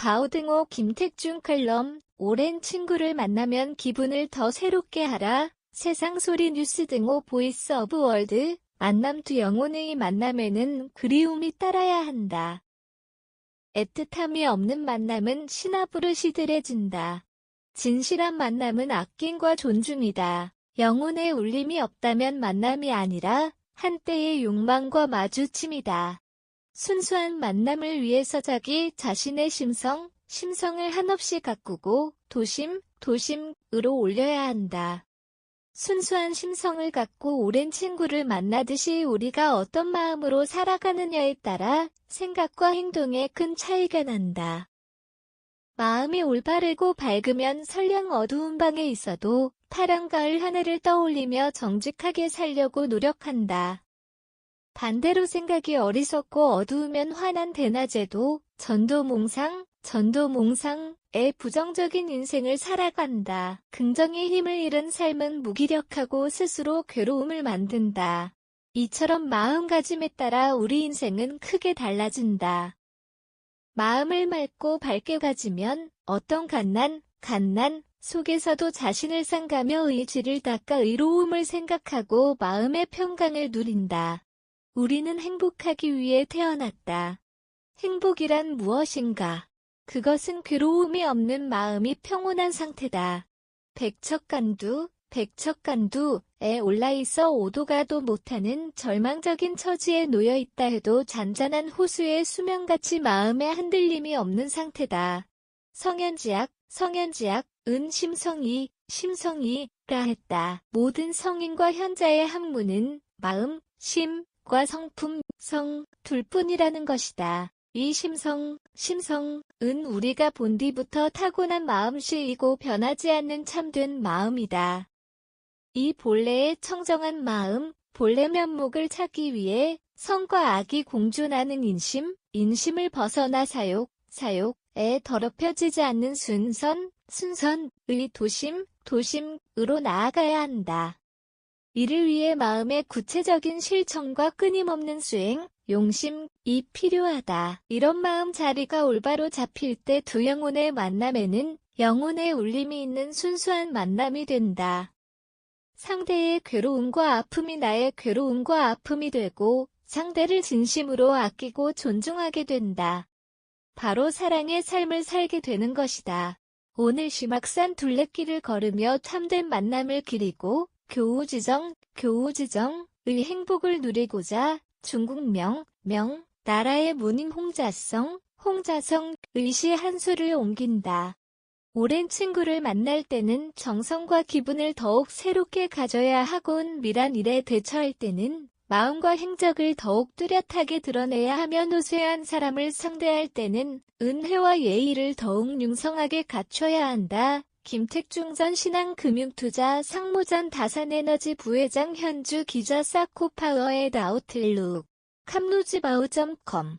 바오등호 김택중 칼럼 오랜 친구를 만나면 기분을 더 새롭게 하라. 세상 소리 뉴스 등호 보이스 오브 월드 만남 두 영혼의 만남에는 그리움이 따라야 한다. 애틋함이 없는 만남은 시나브르시들해진다. 진실한 만남은 아낌과 존중이다. 영혼의 울림이 없다면 만남이 아니라 한때의 욕망과 마주침이다. 순수한 만남을 위해서 자기 자신의 심성, 심성을 한없이 가꾸고 도심, 도심으로 올려야 한다. 순수한 심성을 갖고 오랜 친구를 만나듯이 우리가 어떤 마음으로 살아가느냐에 따라 생각과 행동에 큰 차이가 난다. 마음이 올바르고 밝으면 설령 어두운 방에 있어도 파란 가을 하늘을 떠올리며 정직하게 살려고 노력한다. 반대로 생각이 어리석고 어두우면 화난 대낮에도 전도몽상, 전도몽상의 부정적인 인생을 살아간다. 긍정의 힘을 잃은 삶은 무기력하고 스스로 괴로움을 만든다. 이처럼 마음가짐에 따라 우리 인생은 크게 달라진다. 마음을 맑고 밝게 가지면 어떤 갓난, 갓난 속에서도 자신을 상가며 의지를 닦아 의로움을 생각하고 마음의 평강을 누린다. 우리는 행복하기 위해 태어났다. 행복이란 무엇인가? 그것은 괴로움이 없는 마음이 평온한 상태다. 백척간두, 백척간두에 올라있어 오도가도 못하는 절망적인 처지에 놓여 있다 해도 잔잔한 호수의 수면같이 마음에 흔들림이 없는 상태다. 성현지약, 성현지약, 은 심성이, 심성이라 했다. 모든 성인과 현자의 학문은 마음, 심, 과 성품, 성, 둘뿐이라는 것이다. 이 심성, 심성은 우리가 본디부터 타고난 마음씨이고 변하지 않는 참된 마음이다. 이 본래의 청정한 마음, 본래 면목을 찾기 위해 성과 악이 공존하는 인심, 인심을 벗어나 사욕, 사욕에 더럽혀지지 않는 순선, 순선의 도심, 도심으로 나아가야 한다. 이를 위해 마음의 구체적인 실천과 끊임없는 수행, 용심이 필요하다. 이런 마음 자리가 올바로 잡힐 때 두 영혼의 만남에는 영혼의 울림이 있는 순수한 만남이 된다. 상대의 괴로움과 아픔이 나의 괴로움과 아픔이 되고 상대를 진심으로 아끼고 존중하게 된다. 바로 사랑의 삶을 살게 되는 것이다. 오늘 심악산 둘레길을 걸으며 참된 만남을 기리고 교우지정, 교우지정의 행복을 누리고자 중국명, 명, 나라의 문인 홍자성, 홍자성, 의 시 한 수를 옮긴다. 오랜 친구를 만날 때는 정성과 기분을 더욱 새롭게 가져야 하곤 미란 일에 대처할 때는 마음과 행적을 더욱 뚜렷하게 드러내야 하며 노쇠한 사람을 상대할 때는 은혜와 예의를 더욱 융성하게 갖춰야 한다. 김택중 전 신한금융투자 상무전 다산에너지 부회장 현주 기자 사코파워의 아웃일룩. 캄루지바우.com